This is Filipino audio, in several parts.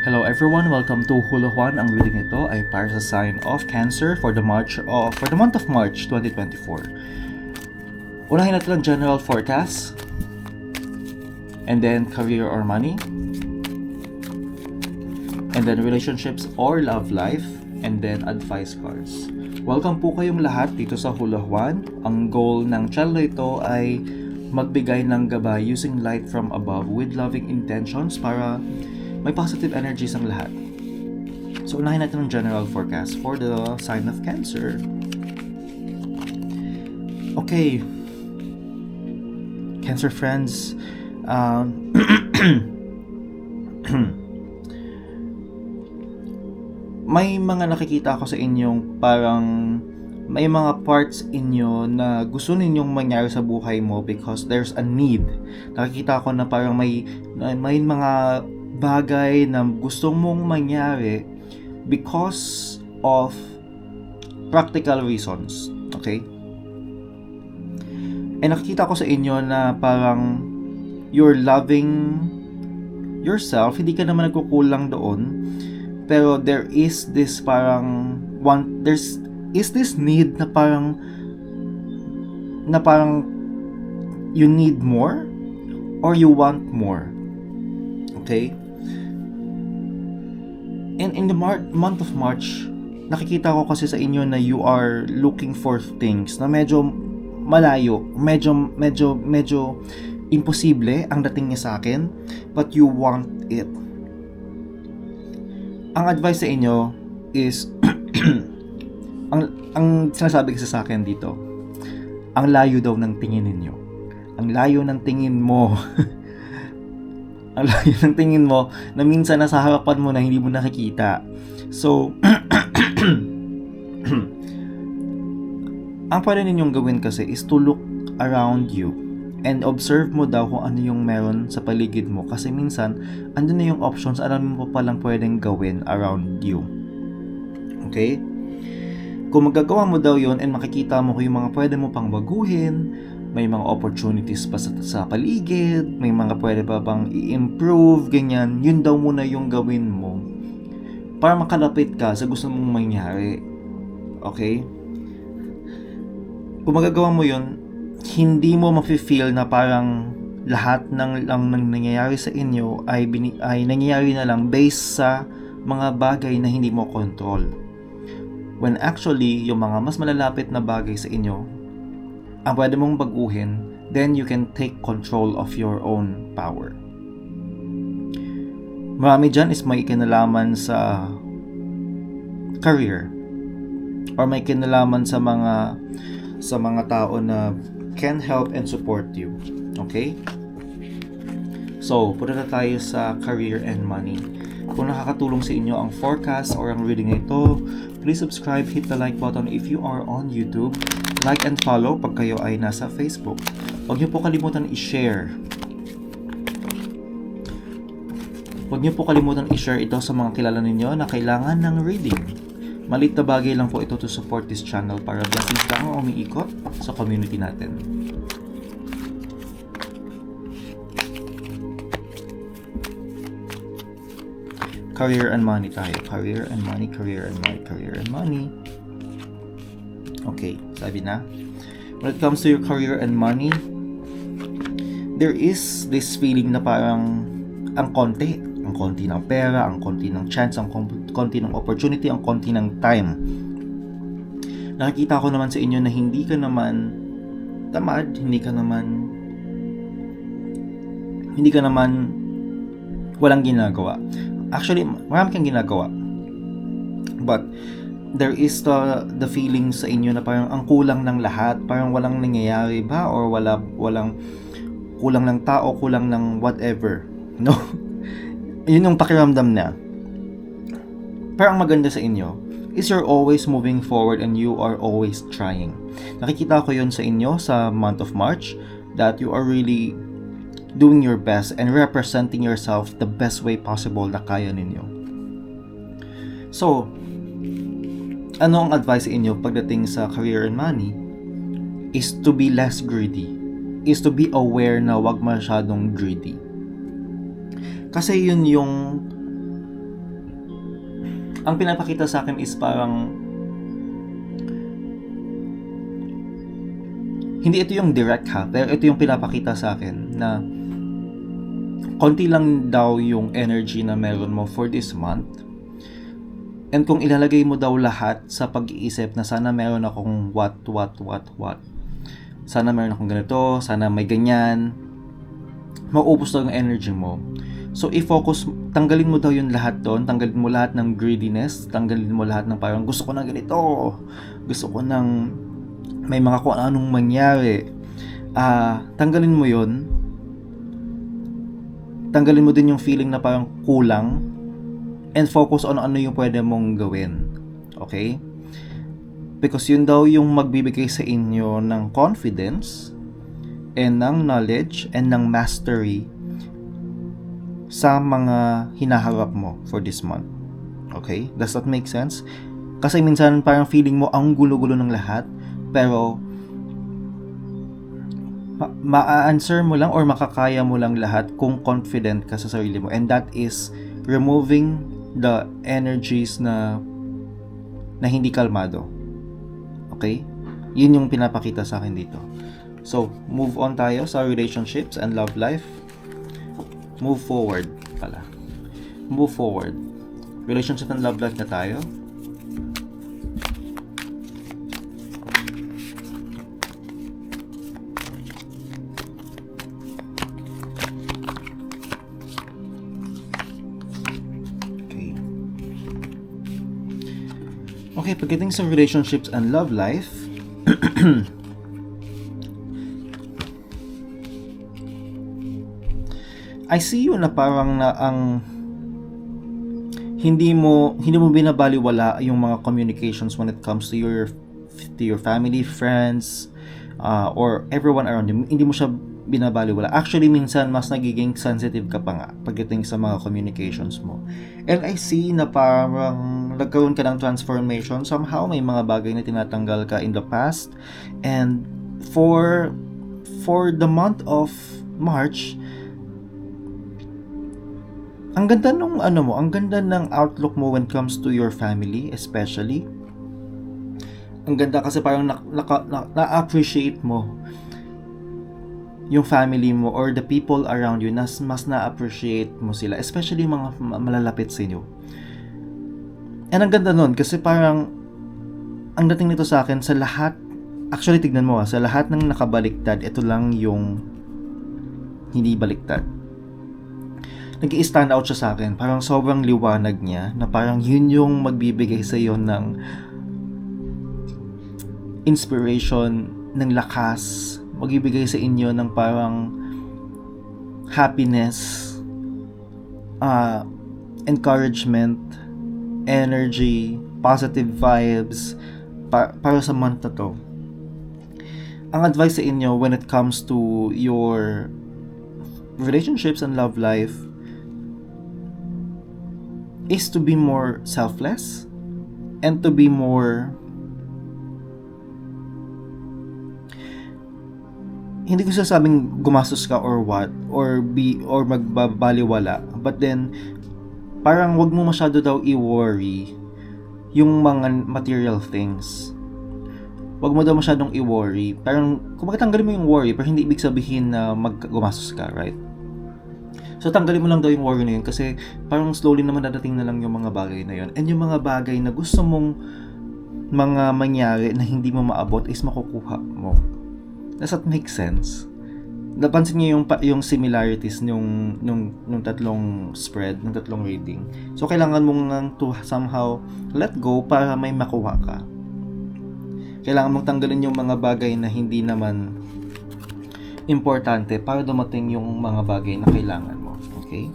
Hello everyone, welcome to Hula Juan. Ang reading ito ay para sa sign of Cancer for the March of for the month of March 2024. Unahin natin ang general forecast and then career or money and then relationships or love life and then advice cards. Welcome po kayong lahat dito sa Hula Juan. Ang goal ng channel ito ay magbigay ng gabay using light from above with loving intentions para may positive energies ang lahat. So, unahin natin ang general forecast for the sign of Cancer. Okay. Cancer friends, um, may mga nakikita ako sa inyong parang may mga parts inyo na gusto ninyong mangyari sa buhay mo because there's a need. Nakikita ko na parang may may mga bagay na gusto mong mangyari because of practical reasons. Okay? Eh nakikita ko sa inyo na parang you're loving yourself, hindi ka naman nagkukulang doon. Pero there is this parang one there's is this need na parang na parang you need more or you want more. Okay? And in the Mar- month of March, nakikita ko kasi sa inyo na you are looking for things na medyo malayo, medyo medyo medyo imposible ang dating niya sa akin, but you want it. Ang advice sa inyo is ang ang sinasabi kasi sa akin dito, ang layo daw ng tingin ninyo. Ang layo ng tingin mo. ang layo ng tingin mo na minsan nasa harapan mo na hindi mo nakikita. So, ang pwede ninyong gawin kasi is to look around you and observe mo daw kung ano yung meron sa paligid mo. Kasi minsan andun na yung options alam mo pa palang pwedeng gawin around you. Okay? Kung magagawa mo daw yon and makikita mo kung yung mga pwede mo pang baguhin may mga opportunities pa sa, sa paligid may mga pwede pa bang i-improve ganyan. Yun daw muna yung gawin mo para makalapit ka sa gusto mong mangyari. Okay? Kung magagawa mo yon hindi mo mafe-feel na parang lahat ng lang nang nangyayari sa inyo ay bini, ay nangyayari na lang based sa mga bagay na hindi mo control. When actually, yung mga mas malalapit na bagay sa inyo, ang pwede mong baguhin, then you can take control of your own power. Marami dyan is may kinalaman sa career or may kinalaman sa mga sa mga tao na can help and support you. Okay? So, punta tayo sa career and money. Kung nakakatulong sa inyo ang forecast or ang reading na ito, please subscribe, hit the like button if you are on YouTube, like and follow pag kayo ay nasa Facebook. Huwag niyo po kalimutan i-share. Huwag niyo po kalimutan i-share ito sa mga kilala ninyo na kailangan ng reading. Malit na bagay lang po ito to support this channel para blessings lang ang umiikot sa community natin. Career and money tayo. Career and money, career and money, career and money. Okay, sabi na. When it comes to your career and money, there is this feeling na parang ang konti, ang konti ng pera, ang konti ng chance, ang konti ng opportunity, ang konti ng time. Nakikita ko naman sa inyo na hindi ka naman tamad, hindi ka naman hindi ka naman walang ginagawa. Actually, marami kang ginagawa. But there is the the feeling sa inyo na parang ang kulang ng lahat, parang walang nangyayari ba or wala walang kulang ng tao, kulang ng whatever. No? Yun yung pakiramdam na. Pero ang maganda sa inyo is you're always moving forward and you are always trying. Nakikita ko yun sa inyo sa month of March that you are really doing your best and representing yourself the best way possible na kaya ninyo. So, ano ang advice inyo pagdating sa career and money is to be less greedy. Is to be aware na wag masyadong greedy. Kasi yun yung ang pinapakita sa akin is parang hindi ito yung direct ha, pero ito yung pinapakita sa akin na konti lang daw yung energy na meron mo for this month. And kung ilalagay mo daw lahat sa pag-iisip na sana meron akong what, what, what, what. Sana meron akong ganito, sana may ganyan. Mauubos daw yung energy mo. So, i-focus, tanggalin mo daw yung lahat doon, tanggalin mo lahat ng greediness, tanggalin mo lahat ng parang gusto ko ng ganito, gusto ko ng may mga kung anong mangyari. Ah, tanggalin mo yon tanggalin mo din yung feeling na parang kulang and focus on ano yung pwede mong gawin. Okay? Because yun daw yung magbibigay sa inyo ng confidence and ng knowledge and ng mastery sa mga hinaharap mo for this month. Okay? Does that make sense? Kasi minsan parang feeling mo ang gulo-gulo ng lahat pero ma- ma-answer mo lang or makakaya mo lang lahat kung confident ka sa sarili mo and that is removing the energies na na hindi kalmado. Okay? Yun yung pinapakita sa akin dito. So, move on tayo sa relationships and love life. Move forward pala. Move forward. Relationship and love life na tayo. Okay, pagdating sa relationships and love life, I see you na parang na ang hindi mo hindi mo binabaliwala yung mga communications when it comes to your to your family, friends, uh, or everyone around you. Hindi mo siya binabaliwala. Actually, minsan mas nagiging sensitive ka pa nga pagdating sa mga communications mo. And I see na parang nagkaroon ka ng transformation. Somehow, may mga bagay na tinatanggal ka in the past. And for for the month of March, ang ganda nung ano mo, ang ganda ng outlook mo when comes to your family, especially. Ang ganda kasi parang na, na, na, na-appreciate mo yung family mo or the people around you, nas, mas na-appreciate mo sila, especially yung mga malalapit sa inyo. And ang ganda nun, kasi parang, ang dating nito sa akin, sa lahat, actually tignan mo ha, sa lahat ng nakabaliktad, ito lang yung hindi baliktad nag stand out siya sa akin. Parang sobrang liwanag niya na parang yun yung magbibigay sa iyo ng inspiration, ng lakas, magbibigay sa inyo ng parang happiness, uh, encouragement, energy, positive vibes pa- para sa month na to. Ang advice sa inyo when it comes to your relationships and love life is to be more selfless and to be more hindi ko sasabing gumastos ka or what or be or magbabaliwala but then parang wag mo masyado daw i-worry yung mga material things wag mo daw masyadong i-worry parang kung tanggalin mo yung worry pero hindi ibig sabihin na maggumastos ka right So tanggalin mo lang daw yung worry na yun kasi parang slowly naman dadating na lang yung mga bagay na yun. And yung mga bagay na gusto mong mga mangyari na hindi mo maabot is makukuha mo. Does that make sense? Napansin niyo yung yung similarities nung nung nung tatlong spread, ng tatlong reading. So kailangan mong ngang to somehow let go para may makuha ka. Kailangan mong tanggalin yung mga bagay na hindi naman importante para dumating yung mga bagay na kailangan mo. Okay?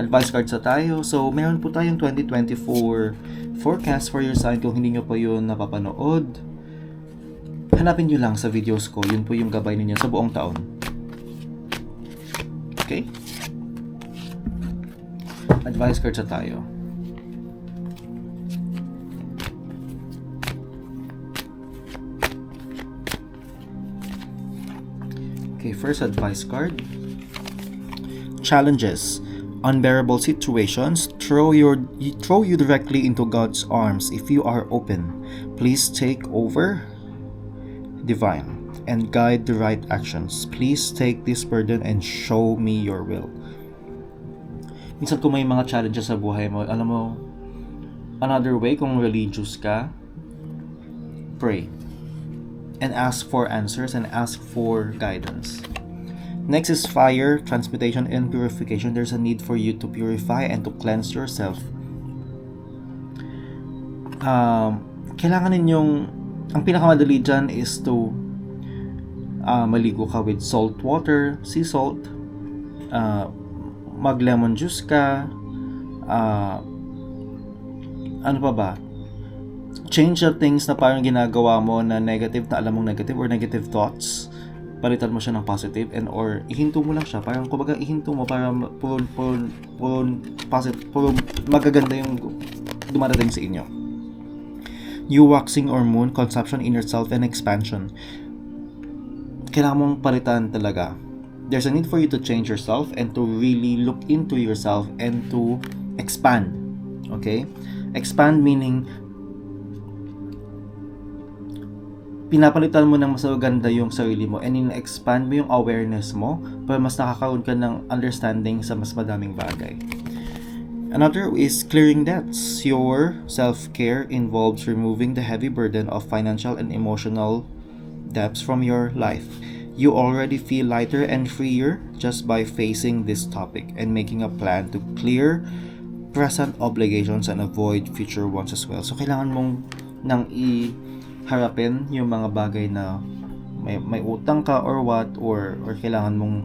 Advice cards na tayo. So, meron po tayong 2024 forecast for your sign. Kung hindi nyo pa yun napapanood, hanapin nyo lang sa videos ko. Yun po yung gabay ninyo sa buong taon. Okay? Advice cards na tayo. Okay, first advice card. Challenges. unbearable situations throw your throw you directly into God's arms if you are open. Please take over divine and guide the right actions. Please take this burden and show me your will. Minsan kung may mga challenges sa buhay mo, alam mo, another way kung religious ka, pray. And ask for answers and ask for guidance. Next is fire, transmutation, and purification. There's a need for you to purify and to cleanse yourself. Um, kailangan ninyong, ang pinakamadali dyan is to uh, maligo ka with salt water, sea salt, uh, mag lemon juice ka, uh, ano pa ba? Change the things na parang ginagawa mo na negative na alam mong negative or negative thoughts palitan mo siya ng positive and or ihinto mo lang siya parang kumbaga ihinto mo para puro puro puro positive puro magaganda yung dumarating sa inyo new waxing or moon consumption in yourself and expansion. Kailangan mong palitan talaga. There's a need for you to change yourself and to really look into yourself and to expand okay? Expand meaning pinapalitan mo ng mas maganda yung sarili mo and in-expand mo yung awareness mo para mas nakakaroon ka ng understanding sa mas madaming bagay. Another is clearing debts. Your self-care involves removing the heavy burden of financial and emotional debts from your life. You already feel lighter and freer just by facing this topic and making a plan to clear present obligations and avoid future ones as well. So, kailangan mong nang i harapin yung mga bagay na may, may utang ka or what or or kailangan mong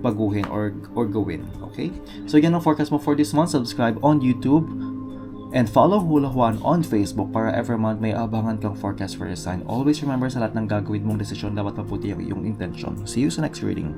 baguhin or or gawin okay? So yan ang forecast mo for this month. Subscribe on YouTube and follow Hula Juan on Facebook para every month may abangan kang forecast for your sign. Always remember sa lahat ng gagawin mong desisyon dapat mabuti ang iyong intention see you sa next reading